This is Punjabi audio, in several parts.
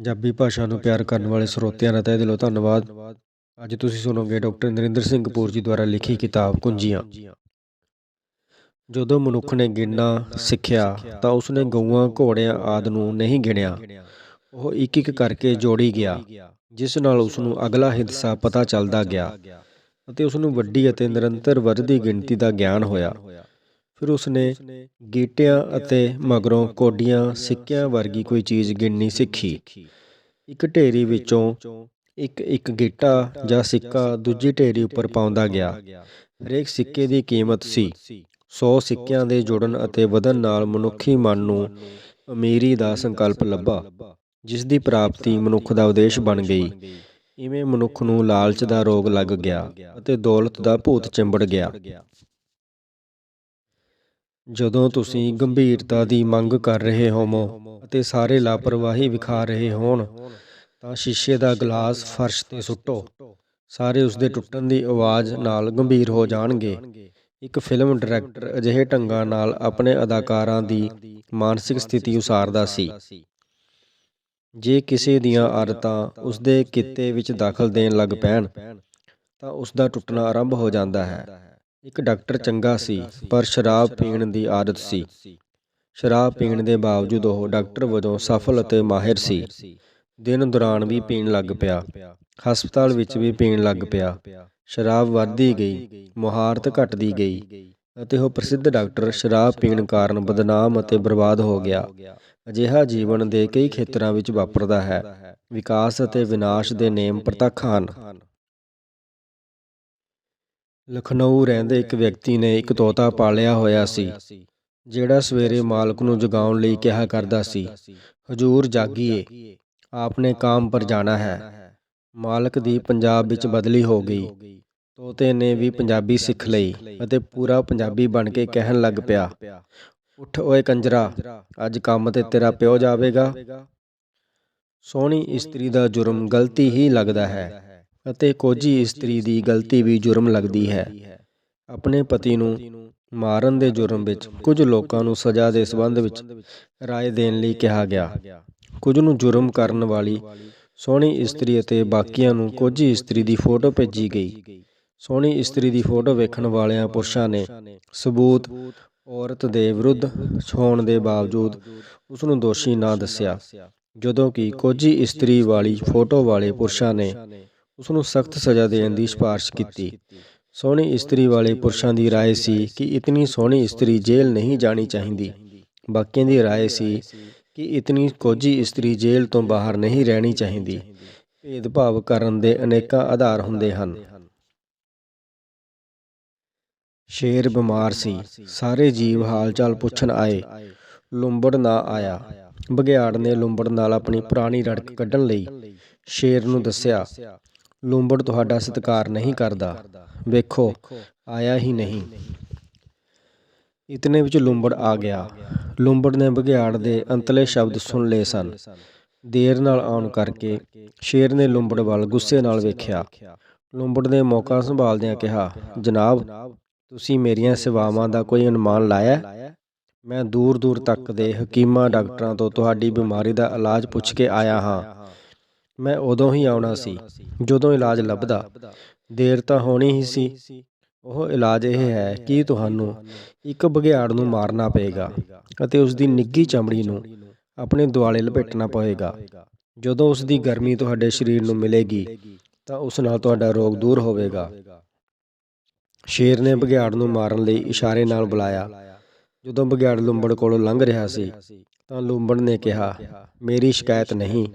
ਪੰਜਾਬੀ ਭਾਸ਼ਾ ਨੂੰ ਪਿਆਰ ਕਰਨ ਵਾਲੇ ਸਰੋਤਿਆਂ ਦਾ ਤਹਿ ਦਿਲੋਂ ਧੰਨਵਾਦ। ਅੱਜ ਤੁਸੀਂ ਸੁਣੋਗੇ ਡਾਕਟਰ ਨਰਿੰਦਰ ਸਿੰਘ ਕਪੂਰ ਜੀ ਦੁਆਰਾ ਲਿਖੀ ਕਿਤਾਬ ਕੁੰਜੀਆਂ। ਜਦੋਂ ਮਨੁੱਖ ਨੇ ਗਿਣਨਾ ਸਿੱਖਿਆ, ਤਾਂ ਉਸਨੇ ਗਊਆਂ, ਘੋੜਿਆਂ ਆਦ ਨੂੰ ਨਹੀਂ ਗਿਣਿਆ। ਉਹ ਇੱਕ ਇੱਕ ਕਰਕੇ ਜੋੜੀ ਗਿਆ, ਜਿਸ ਨਾਲ ਉਸ ਨੂੰ ਅਗਲਾ ਹਿੱਸਾ ਪਤਾ ਚੱਲਦਾ ਗਿਆ ਅਤੇ ਉਸ ਨੂੰ ਵੱਡੀ ਅਤੇ ਨਿਰੰਤਰ ਵੱਧਦੀ ਗਿਣਤੀ ਦਾ ਗਿਆਨ ਹੋਇਆ। ਫਿਰ ਉਸਨੇ ਗੀਟਿਆਂ ਅਤੇ ਮਗਰੋਂ ਕੋਡੀਆਂ ਸਿੱਕਿਆਂ ਵਰਗੀ ਕੋਈ ਚੀਜ਼ ਗਿਣਨੀ ਸਿੱਖੀ। ਇੱਕ ਢੇਰੀ ਵਿੱਚੋਂ ਇੱਕ ਇੱਕ ਗੀਟਾ ਜਾਂ ਸਿੱਕਾ ਦੂਜੀ ਢੇਰੀ ਉੱਪਰ ਪਾਉਂਦਾ ਗਿਆ। ਹਰੇਕ ਸਿੱਕੇ ਦੀ ਕੀਮਤ ਸੀ। 100 ਸਿੱਕਿਆਂ ਦੇ ਜੁੜਨ ਅਤੇ ਵਧਣ ਨਾਲ ਮਨੁੱਖੀ ਮਨ ਨੂੰ ਅਮੀਰੀ ਦਾ ਸੰਕਲਪ ਲੱਭਾ, ਜਿਸ ਦੀ ਪ੍ਰਾਪਤੀ ਮਨੁੱਖ ਦਾ ਉਦੇਸ਼ ਬਣ ਗਈ। ਇਵੇਂ ਮਨੁੱਖ ਨੂੰ ਲਾਲਚ ਦਾ ਰੋਗ ਲੱਗ ਗਿਆ ਅਤੇ ਦੌਲਤ ਦਾ ਭੂਤ ਚਿੰਬੜ ਗਿਆ। ਜਦੋਂ ਤੁਸੀਂ ਗੰਭੀਰਤਾ ਦੀ ਮੰਗ ਕਰ ਰਹੇ ਹੋਵੋ ਅਤੇ ਸਾਰੇ ਲਾਪਰਵਾਹੀ ਵਿਖਾ ਰਹੇ ਹੋਣ, ਤਾਂ ਸ਼ੀਸ਼ੇ ਦਾ ਗਲਾਸ ਫਰਸ਼ ਤੇ ਸੁੱਟੋ। ਸਾਰੇ ਉਸ ਦੇ ਟੁੱਟਣ ਦੀ ਆਵਾਜ਼ ਨਾਲ ਗੰਭੀਰ ਹੋ ਜਾਣਗੇ। ਇੱਕ ਫਿਲਮ ਡਾਇਰੈਕਟਰ ਅਜਿਹੇ ਢੰਗਾਂ ਨਾਲ ਆਪਣੇ ਅਦਾਕਾਰਾਂ ਦੀ ਮਾਨਸਿਕ ਸਥਿਤੀ ਉਸਾਰਦਾ ਸੀ। ਜੇ ਕਿਸੇ ਦੀਆਂ ਆਦਤਾਂ ਉਸ ਦੇ ਕਿੱਤੇ ਵਿੱਚ ਦਖਲ ਦੇਣ ਲੱਗ ਪੈਣ, ਤਾਂ ਉਸ ਦਾ ਟੁੱਟਣਾ ਆਰੰਭ ਹੋ ਜਾਂਦਾ ਹੈ। ਇੱਕ ਡਾਕਟਰ ਚੰਗਾ ਸੀ, ਪਰ ਸ਼ਰਾਬ ਪੀਣ ਦੀ ਆਦਤ ਸੀ। ਸ਼ਰਾਬ ਪੀਣ ਦੇ ਬਾਵਜੂਦ ਉਹ ਡਾਕਟਰ ਵਜੋਂ ਸਫਲ ਅਤੇ ਮਾਹਿਰ ਸੀ। ਦਿਨ ਦੌਰਾਨ ਵੀ ਪੀਣ ਲੱਗ ਪਿਆ। ਹਸਪਤਾਲ ਵਿੱਚ ਵੀ ਪੀਣ ਲੱਗ ਪਿਆ। ਸ਼ਰਾਬ ਵੱਧਦੀ ਗਈ, ਮੁਹਾਰਤ ਘਟਦੀ ਗਈ ਅਤੇ ਉਹ ਪ੍ਰਸਿੱਧ ਡਾਕਟਰ ਸ਼ਰਾਬ ਪੀਣ ਕਾਰਨ ਬਦਨਾਮ ਅਤੇ ਬਰਬਾਦ ਹੋ ਗਿਆ। ਅਜਿਹਾ ਜੀਵਨ ਦੇ ਕਈ ਖੇਤਰਾਂ ਵਿੱਚ ਵਾਪਰਦਾ ਹੈ। ਵਿਕਾਸ ਅਤੇ ਵਿਨਾਸ਼ ਦੇ ਨੇਮ ਪ੍ਰਤੱਖ ਹਨ। ਲਖਨਊ ਰਹਿੰਦੇ ਇੱਕ ਵਿਅਕਤੀ ਨੇ ਇੱਕ ਤੋਤਾ ਪਾਲਿਆ ਹੋਇਆ ਸੀ, ਜਿਹੜਾ ਸਵੇਰੇ ਮਾਲਕ ਨੂੰ ਜਗਾਉਣ ਲਈ ਕਿਹਾ ਕਰਦਾ ਸੀ, ਹਜੂਰ ਜਾਗੀਏ, ਆਪਨੇ ਕਾਮ ਪਰ ਜਾਣਾ ਹੈ। ਮਾਲਕ ਦੀ ਪੰਜਾਬ ਵਿੱਚ ਬਦਲੀ ਹੋ ਗਈ। ਤੋਤੇ ਨੇ ਵੀ ਪੰਜਾਬੀ ਸਿੱਖ ਲਈ ਅਤੇ ਪੂਰਾ ਪੰਜਾਬੀ ਬਣ ਕੇ ਕਹਿਣ ਲੱਗ ਪਿਆ, ਉੱਠ ਓਏ ਕੰਜਰਾ, ਅੱਜ ਕੰਮ ਤੇ ਤੇਰਾ ਪਿਓ ਜਾਵੇਗਾ। ਸੋਹਣੀ ਇਸਤਰੀ ਦਾ ਜੁਰਮ ਗਲਤੀ ਹੀ ਲੱਗਦਾ ਹੈ। ਅਤੇ ਕੋਝੀ ਇਸਤਰੀ ਦੀ ਗਲਤੀ ਵੀ ਜੁਰਮ ਲੱਗਦੀ ਹੈ ਆਪਣੇ ਪਤੀ ਨੂੰ ਮਾਰਨ ਦੇ ਜੁਰਮ ਵਿੱਚ ਕੁਝ ਲੋਕਾਂ ਨੂੰ ਸਜ਼ਾ ਦੇ ਸਬੰਧ ਵਿੱਚ رائے ਦੇਣ ਲਈ ਕਿਹਾ ਗਿਆ ਕੁਝ ਨੂੰ ਜੁਰਮ ਕਰਨ ਵਾਲੀ ਸੋਹਣੀ ਇਸਤਰੀ ਅਤੇ ਬਾਕੀਆਂ ਨੂੰ ਕੋਝੀ ਇਸਤਰੀ ਦੀ ਫੋਟੋ ਭੇਜੀ ਗਈ ਸੋਹਣੀ ਇਸਤਰੀ ਦੀ ਫੋਟੋ ਵੇਖਣ ਵਾਲਿਆਂ ਪੁਰਸ਼ਾਂ ਨੇ ਸਬੂਤ ਔਰਤ ਦੇ ਵਿਰੁੱਧ ਹੋਣ ਦੇ ਬਾਵਜੂਦ ਉਸ ਨੂੰ ਦੋਸ਼ੀ ਨਾ ਦੱਸਿਆ ਜਦੋਂ ਕਿ ਕੋਝੀ ਇਸਤਰੀ ਵਾਲੀ ਫੋਟੋ ਵਾਲੇ ਪੁਰਸ਼ਾਂ ਨੇ ਉਸ ਨੂੰ ਸਖਤ ਸਜ਼ਾ ਦੇਣ ਦੀ ਸਿਫਾਰਿਸ਼ ਕੀਤੀ ਸੋਹਣੀ ਇਸਤਰੀ ਵਾਲੇ ਪੁਰਸ਼ਾਂ ਦੀ رائے ਸੀ ਕਿ ਇਤਨੀ ਸੋਹਣੀ ਇਸਤਰੀ ਜੇਲ੍ਹ ਨਹੀਂ ਜਾਣੀ ਚਾਹੀਦੀ ਬਾਕੀਆਂ ਦੀ رائے ਸੀ ਕਿ ਇਤਨੀ ਕੋਝੀ ਇਸਤਰੀ ਜੇਲ੍ਹ ਤੋਂ ਬਾਹਰ ਨਹੀਂ ਰਹਿਣੀ ਚਾਹੀਦੀ ਭੇਦਭਾਵ ਕਰਨ ਦੇ ਅਨੇਕਾਂ ਆਧਾਰ ਹੁੰਦੇ ਹਨ ਸ਼ੇਰ ਬਿਮਾਰ ਸੀ ਸਾਰੇ ਜੀਵ ਹਾਲਚਾਲ ਪੁੱਛਣ ਆਏ ਲੁੰਬੜ ਨਾ ਆਇਆ ਬਘਿਆੜ ਨੇ ਲੁੰਬੜ ਨਾਲ ਆਪਣੀ ਪੁਰਾਣੀ ਰੜਕ ਕੱਢਣ ਲਈ ਸ਼ੇਰ ਨੂੰ ਦੱਸਿਆ ਲੂੰਬੜ ਤੁਹਾਡਾ ਸਤਿਕਾਰ ਨਹੀਂ ਕਰਦਾ। ਵੇਖੋ, ਆਇਆ ਹੀ ਨਹੀਂ। ਇਤਨੇ ਵਿੱਚ ਲੂੰਬੜ ਆ ਗਿਆ। ਲੂੰਬੜ ਨੇ ਬਘਿਆੜ ਦੇ ਅੰਤਲੇ ਸ਼ਬਦ ਸੁਣ ਲਏ ਸਨ। ਦੇਰ ਨਾਲ ਆਉਣ ਕਰਕੇ ਸ਼ੇਰ ਨੇ ਲੂੰਬੜ ਵੱਲ ਗੁੱਸੇ ਨਾਲ ਵੇਖਿਆ। ਲੂੰਬੜ ਨੇ ਮੌਕਾ ਸੰਭਾਲਦਿਆਂ ਕਿਹਾ, ਜਨਾਬ, ਤੁਸੀਂ ਮੇਰੀਆਂ ਸੇਵਾਵਾਂ ਦਾ ਕੋਈ ਅਨੁਮਾਨ ਲਾਇਆ ਮੈਂ ਦੂਰ ਦੂਰ ਤੱਕ ਦੇ ਹਕੀਮਾਂ ਡਾਕਟਰਾਂ ਤੋਂ ਤੁਹਾਡੀ ਬਿਮਾਰੀ ਦਾ ਇਲਾਜ ਪੁੱਛ ਕੇ ਆਇਆ ਹਾਂ। ਮੈਂ ਉਦੋਂ ਹੀ ਆਉਣਾ ਸੀ ਜਦੋਂ ਇਲਾਜ ਲੱਭਦਾ। ਦੇਰ ਤਾਂ ਹੋਣੀ ਹੀ ਸੀ। ਉਹ ਇਲਾਜ ਇਹ ਹੈ ਕਿ ਤੁਹਾਨੂੰ ਇੱਕ ਬਘਿਆੜ ਨੂੰ ਮਾਰਨਾ ਪਏਗਾ ਅਤੇ ਉਸ ਦੀ ਨਿੱਗੀ ਚਮੜੀ ਨੂੰ ਆਪਣੇ ਦੁਆਲੇ ਲਪੇਟਣਾ ਪਏਗਾ। ਜਦੋਂ ਉਸ ਦੀ ਗਰਮੀ ਤੁਹਾਡੇ ਸਰੀਰ ਨੂੰ ਮਿਲੇਗੀ ਤਾਂ ਉਸ ਨਾਲ ਤੁਹਾਡਾ ਰੋਗ ਦੂਰ ਹੋਵੇਗਾ। ਸ਼ੇਰ ਨੇ ਬਘਿਆੜ ਨੂੰ ਮਾਰਨ ਲਈ ਇਸ਼ਾਰੇ ਨਾਲ ਬੁਲਾਇਆ। ਜਦੋਂ ਬਘਿਆੜ ਲੰਬੜ ਕੋਲੋਂ ਲੰਘ ਰਿਹਾ ਸੀ ਤਾਂ ਲੰਬੜ ਨੇ ਕਿਹਾ ਮੇਰੀ ਸ਼ਿਕਾਇਤ ਨਹੀਂ।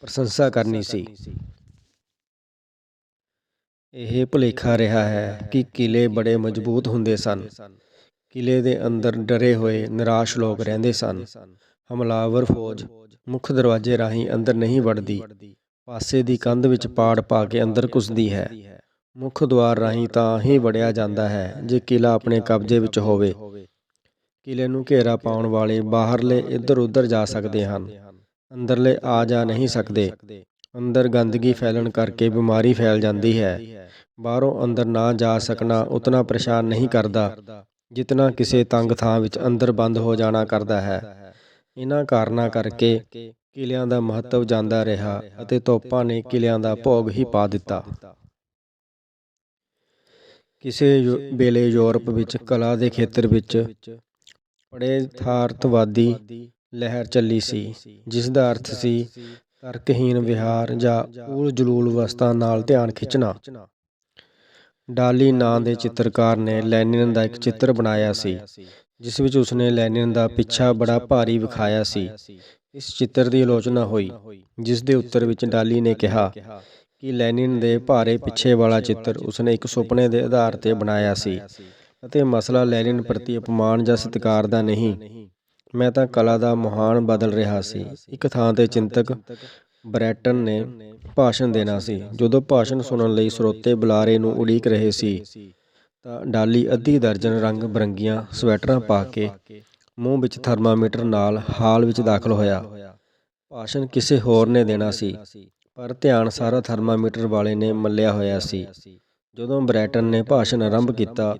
ਪ੍ਰਸ਼ੰਸਾ ਕਰਨੀ ਸੀ। ਇਹ ਭੁਲੇਖਾ ਰਿਹਾ ਹੈ ਕਿ ਕਿਲੇ ਬੜੇ ਮਜ਼ਬੂਤ ਹੁੰਦੇ ਸਨ। ਕਿਲੇ ਦੇ ਅੰਦਰ ਡਰੇ ਹੋਏ ਨਿਰਾਸ਼ ਲੋਕ ਰਹਿੰਦੇ ਸਨ। ਹਮਲਾਵਰ ਫੌਜ ਮੁੱਖ ਦਰਵਾਜ਼ੇ ਰਾਹੀਂ ਅੰਦਰ ਨਹੀਂ ਵੜਦੀ। ਪਾਸੇ ਦੀ ਕੰਧ ਵਿੱਚ ਪਾੜ ਪਾ ਕੇ ਅੰਦਰ ਘੁਸਦੀ ਹੈ। ਮੁੱਖ ਦੁਆਰ ਰਾਹੀਂ ਤਾਂ ਹੀ ਵੜਿਆ ਜਾਂਦਾ ਹੈ ਜੇ ਕਿਲਾ ਆਪਣੇ ਕਬਜ਼ੇ ਵਿੱਚ ਹੋਵੇ। ਕਿਲੇ ਨੂੰ ਘੇਰਾ ਪਾਉਣ ਵਾਲੇ ਬਾਹਰਲੇ ਇੱਧਰ ਉੱਧਰ ਜਾ ਸਕਦੇ ਹਨ। ਅੰਦਰਲੇ ਆ ਜਾ ਨਹੀਂ ਸਕਦੇ। ਅੰਦਰ ਗੰਦਗੀ ਫੈਲਣ ਕਰਕੇ ਬਿਮਾਰੀ ਫੈਲ ਜਾਂਦੀ ਹੈ। ਬਾਹਰੋਂ ਅੰਦਰ ਨਾ ਜਾ ਸਕਣਾ ਉਤਨਾ ਪਰੇਸ਼ਾਨ ਨਹੀਂ ਕਰਦਾ, ਜਿਤਨਾ ਕਿਸੇ ਤੰਗ ਥਾਂ ਵਿੱਚ ਅੰਦਰ ਬੰਦ ਹੋ ਜਾਣਾ ਕਰਦਾ ਹੈ। ਇਹਨਾਂ ਕਾਰਨਾਂ ਕਰਕੇ ਕਿਲਿਆਂ ਦਾ ਮਹੱਤਵ ਜਾਂਦਾ ਰਿਹਾ ਅਤੇ ਤੋਪਾਂ ਨੇ ਕਿਲਿਆਂ ਦਾ ਭੋਗ ਹੀ ਪਾ ਦਿੱਤਾ। ਕਿਸੇ ਯੂ- ਵੇਲੇ ਯੂਰਪ ਵਿੱਚ ਕਲਾ ਦੇ ਖੇਤਰ ਵਿੱਚ ਬੜੇ ਯਥਾਰਥਵਾਦੀ ਲਹਿਰ ਚੱਲੀ ਸੀ ਜਿਸ ਦਾ ਅਰਥ ਸੀ ਤਰਕਹੀਨ ਵਿਹਾਰ ਜਾਂ ਊਲ ਜਲੂਲ ਵਸਤਾਂ ਨਾਲ ਧਿਆਨ ਖਿੱਚਣਾ। ਡਾਲੀ ਨਾਂ ਦੇ ਚਿੱਤਰਕਾਰ ਨੇ ਲੈਨਿਨ ਦਾ ਇੱਕ ਚਿੱਤਰ ਬਣਾਇਆ ਸੀ, ਜਿਸ ਵਿੱਚ ਉਸਨੇ ਲੈਨਿਨ ਦਾ ਪਿੱਛਾ ਬੜਾ ਭਾਰੀ ਵਿਖਾਇਆ ਸੀ। ਇਸ ਚਿੱਤਰ ਦੀ ਆਲੋਚਨਾ ਹੋਈ, ਜਿਸ ਦੇ ਉੱਤਰ ਵਿੱਚ ਡਾਲੀ ਨੇ ਕਿਹਾ ਕਿ ਲੈਨਿਨ ਦੇ ਭਾਰੇ ਪਿੱਛੇ ਵਾਲਾ ਚਿੱਤਰ ਉਸਨੇ ਇੱਕ ਸੁਪਨੇ ਦੇ ਆਧਾਰ ਤੇ ਬਣਾਇਆ ਸੀ ਅਤੇ ਮਸਲਾ ਲੈਨਿਨ ਪ੍ਰਤੀ ਅਪਮਾਨ ਜਾਂ ਸਤਿਕਾਰ ਦਾ ਨਹੀਂ। ਮੈਂ ਤਾਂ ਕਲਾ ਦਾ ਮਹਾਨ ਬਦਲ ਰਿਹਾ ਸੀ। ਇੱਕ ਥਾਂ ਤੇ ਚਿੰਤਕ ਬ੍ਰੈਟਨ ਨੇ ਭਾਸ਼ਣ ਦੇਣਾ ਸੀ। ਜਦੋਂ ਭਾਸ਼ਣ ਸੁਣਨ ਲਈ ਸਰੋਤੇ ਬੁਲਾਰੇ ਨੂੰ ਉਡੀਕ ਰਹੇ ਸੀ, ਤਾਂ ਡਾਲੀ ਅੱਧੀ ਦਰਜਨ ਰੰਗ ਬਰੰਗੀਆਂ ਸਵੈਟਰਾਂ ਪਾ ਕੇ ਮੂੰਹ ਵਿੱਚ ਥਰਮਾਮੀਟਰ ਨਾਲ ਹਾਲ ਵਿੱਚ ਦਾਖਲ ਹੋਇਆ। ਭਾਸ਼ਣ ਕਿਸੇ ਹੋਰ ਨੇ ਦੇਣਾ ਸੀ, ਪਰ ਧਿਆਨ ਸਾਰਾ ਥਰਮਾਮੀਟਰ ਵਾਲੇ ਨੇ ਮੱਲਿਆ ਹੋਇਆ ਸੀ। ਜਦੋਂ ਬ੍ਰੈਟਨ ਨੇ ਭਾਸ਼ਣ ਆਰੰਭ ਕੀਤਾ,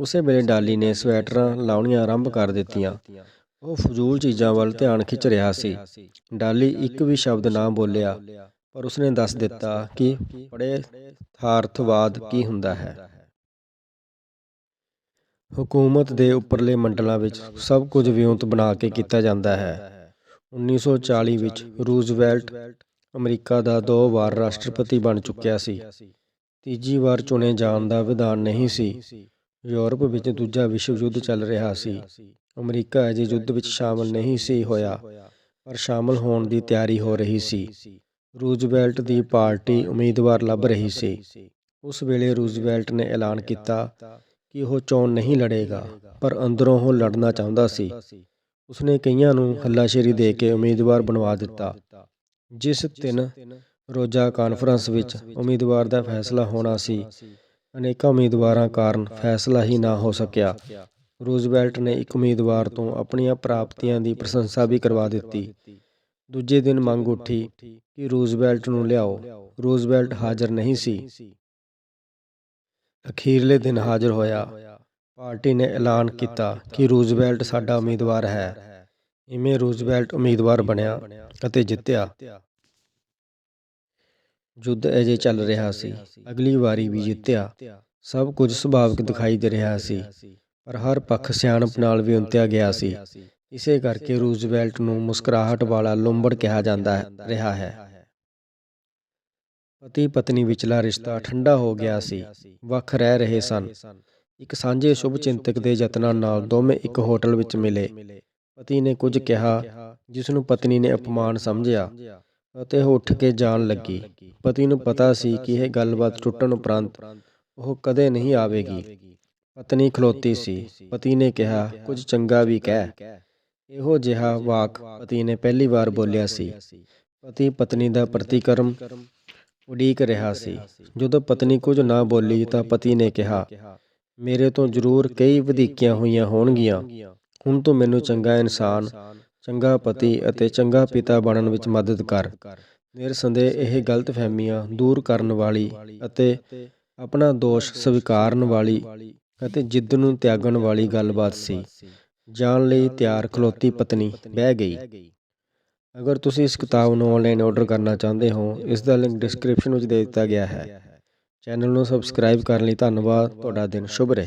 ਉਸੇ ਵੇਲੇ ਡਾਲੀ ਨੇ ਸਵੈਟਰਾਂ ਲਾਉਣੀਆਂ ਆਰੰਭ ਕਰ ਦਿੱਤੀਆਂ। ਉਹ ਫਜ਼ੂਲ ਚੀਜ਼ਾਂ ਵੱਲ ਧਿਆਨ ਖਿੱਚ ਰਿਹਾ ਸੀ। ਡਾਲੀ ਇੱਕ ਵੀ ਸ਼ਬਦ ਨਾ ਬੋਲਿਆ, ਪਰ ਉਸਨੇ ਦੱਸ ਦਿੱਤਾ ਕਿ ਬੜੇ ਥਾਰਥਵਾਦ ਕੀ ਹੁੰਦਾ ਹੈ। ਹਕੂਮਤ ਦੇ ਉੱਪਰਲੇ ਮੰਡਲਾਂ ਵਿੱਚ ਸਭ ਕੁਝ ਵਿਉਂਤ ਬਣਾ ਕੇ ਕੀਤਾ ਜਾਂਦਾ ਹੈ। 1940 ਵਿੱਚ ਰੂਜ਼ਵੈਲਟ ਅਮਰੀਕਾ ਦਾ ਦੋ ਵਾਰ ਰਾਸ਼ਟਰਪਤੀ ਬਣ ਚੁੱਕਿਆ ਸੀ। ਤੀਜੀ ਵਾਰ ਚੁਣੇ ਜਾਣ ਦਾ ਵਿਧਾਨ ਨਹੀਂ ਸੀ। ਯੂਰਪ ਵਿੱਚ ਦੂਜਾ ਵਿਸ਼ਵ ਯੁੱਧ ਚੱਲ ਰਿਹਾ ਸੀ। ਅਮਰੀਕਾ ਅਜੇ ਯੁੱਧ ਵਿੱਚ ਸ਼ਾਮਲ ਨਹੀਂ ਸੀ ਹੋਇਆ, ਪਰ ਸ਼ਾਮਲ ਹੋਣ ਦੀ ਤਿਆਰੀ ਹੋ ਰਹੀ ਸੀ। ਰੂਜ਼ਵੈਲਟ ਦੀ ਪਾਰਟੀ ਉਮੀਦਵਾਰ ਲੱਭ ਰਹੀ ਸੀ। ਉਸ ਵੇਲੇ ਰੂਜ਼ਵੈਲਟ ਨੇ ਐਲਾਨ ਕੀਤਾ ਕਿ ਉਹ ਚੋਣ ਨਹੀਂ ਲੜੇਗਾ, ਪਰ ਅੰਦਰੋਂ ਉਹ ਲੜਨਾ ਚਾਹੁੰਦਾ ਸੀ। ਉਸਨੇ ਕਈਆਂ ਨੂੰ ਹੱਲਾਸ਼ੇਰੀ ਦੇ ਕੇ ਉਮੀਦਵਾਰ ਬਣਵਾ ਦਿੱਤਾ, ਜਿਸ ਤਿੰਨ ਰੋਜ਼ਾ ਕਾਨਫਰੰਸ ਵਿੱਚ ਉਮੀਦਵਾਰ ਦਾ ਫੈਸਲਾ ਹੋਣਾ ਸੀ। ਅਨੇਕਾਂ ਉਮੀਦਵਾਰਾਂ ਕਾਰਨ ਫੈਸਲਾ ਹੀ ਨਾ ਹੋ ਸਕਿਆ। ਰੂਜ਼ਵੈਲਟ ਨੇ ਇੱਕ ਉਮੀਦਵਾਰ ਤੋਂ ਆਪਣੀਆਂ ਪ੍ਰਾਪਤੀਆਂ ਦੀ ਪ੍ਰਸ਼ੰਸਾ ਵੀ ਕਰਵਾ ਦਿੱਤੀ। ਦੂਜੇ ਦਿਨ ਮੰਗ ਉੱਠੀ ਕਿ ਰੂਜ਼ਵੈਲਟ ਨੂੰ ਲਿਆਓ। ਰੂਜ਼ਵੈਲਟ ਹਾਜ਼ਰ ਨਹੀਂ ਸੀ। ਅਖੀਰਲੇ ਦਿਨ ਹਾਜ਼ਰ ਹੋਇਆ। ਪਾਰਟੀ ਨੇ ਐਲਾਨ ਕੀਤਾ ਕਿ ਰੂਜ਼ਵੈਲਟ ਸਾਡਾ ਉਮੀਦਵਾਰ ਹੈ। ਇਵੇਂ ਰੂਜ਼ਵੈਲਟ ਉਮੀਦਵਾਰ ਬਣਿਆ ਅਤੇ ਜਿੱਤਿਆ। ਯੁੱਧ ਅਜੇ ਚੱਲ ਰਿਹਾ ਸੀ। ਅਗਲੀ ਵਾਰੀ ਵੀ ਜਿੱਤਿਆ। ਸਭ ਕੁਝ ਸੁਭਾਵਿਕ ਦਿਖਾਈ ਦੇ ਰਿਹਾ ਸੀ। ਪਰ ਹਰ ਪੱਖ ਸਿਆਣਪ ਨਾਲ ਵਿਉਂਤਿਆ ਗਿਆ ਸੀ। ਇਸੇ ਕਰਕੇ ਰੂਜ਼ਵੈਲਟ ਨੂੰ ਮੁਸਕਰਾਹਟ ਵਾਲਾ ਲੰਬੜ ਕਿਹਾ ਜਾਂਦਾ ਰਿਹਾ ਹੈ। ਪਤੀ ਪਤਨੀ ਵਿਚਲਾ ਰਿਸ਼ਤਾ ਠੰਡਾ ਹੋ ਗਿਆ ਸੀ। ਵੱਖ ਰਹਿ ਰਹੇ ਸਨ। ਇੱਕ ਸਾਂਝੇ ਸ਼ੁਭ ਚਿੰਤਕ ਦੇ ਯਤਨਾਂ ਨਾਲ ਦੋਵੇਂ ਇੱਕ ਹੋਟਲ ਵਿੱਚ ਮਿਲੇ। ਪਤੀ ਨੇ ਕੁਝ ਕਿਹਾ ਜਿਸ ਨੂੰ ਪਤਨੀ ਨੇ ਅਪਮਾਨ ਸਮਝਿਆ। ਅਤੇ ਉਹ ਉੱਠ ਕੇ ਜਾਣ ਲੱਗੀ। ਪਤੀ ਨੂੰ ਪਤਾ ਸੀ ਕਿ ਇਹ ਗੱਲਬਾਤ ਟੁੱਟਣ ਉਪਰੰਤ ਉਹ ਕਦੇ ਨਹੀਂ ਆਵੇਗੀ। ਪਤਨੀ ਖਲੋਤੀ ਸੀ। ਪਤੀ ਨੇ ਕਿਹਾ, ਕੁਝ ਚੰਗਾ ਵੀ ਕਹਿ। ਇਹੋ ਜਿਹਾ ਵਾਕ ਪਤੀ ਨੇ ਪਹਿਲੀ ਵਾਰ ਬੋਲਿਆ ਸੀ। ਪਤੀ ਪਤਨੀ ਦਾ ਪ੍ਰਤੀਕਰਮ ਉਡੀਕ ਰਿਹਾ ਸੀ। ਜਦੋਂ ਪਤਨੀ ਕੁਝ ਨਾ ਬੋਲੀ ਤਾਂ ਪਤੀ ਨੇ ਕਿਹਾ, ਮੇਰੇ ਤੋਂ ਜ਼ਰੂਰ ਕਈ ਵਧੀਕੀਆਂ ਹੋਈਆਂ ਹੋਣਗੀਆਂ। ਹੁਣ ਤੂੰ ਮੈਨੂੰ ਚੰਗਾ ਇਨਸਾਨ ਚੰਗਾ ਪਤੀ ਅਤੇ ਚੰਗਾ ਪਿਤਾ ਬਣਨ ਵਿੱਚ ਮਦਦ ਕਰ। ਨਿਰਸੰਦੇਹ ਇਹ ਗਲਤਫਹਿਮੀਆਂ ਦੂਰ ਕਰਨ ਵਾਲੀ ਅਤੇ ਆਪਣਾ ਦੋਸ਼ ਸਵੀਕਾਰਨ ਵਾਲੀ ਅਤੇ ਜਿੱਦ ਨੂੰ ਤਿਆਗਣ ਵਾਲੀ ਗੱਲਬਾਤ ਸੀ। ਜਾਣ ਲਈ ਤਿਆਰ ਖਲੋਤੀ ਪਤਨੀ ਬਹਿ ਗਈ। ਅਗਰ ਤੁਸੀਂ ਇਸ ਕਿਤਾਬ ਨੂੰ ਆਨਲਾਈਨ ਆਰਡਰ ਕਰਨਾ ਚਾਹੁੰਦੇ ਹੋ, ਇਸ ਦਾ ਲਿੰਕ ਡਿਸਕ੍ਰਿਪਸ਼ਨ ਵਿੱਚ ਦੇ ਦਿੱਤਾ ਗਿਆ ਹੈ। ਚੈਨਲ ਨੂੰ ਸਬਸਕ੍ਰਾਈਬ ਕਰਨ ਲਈ ਧੰਨਵਾਦ। ਤੁਹਾਡਾ ਦਿਨ ਸ਼ੁਭ ਰਹੇ।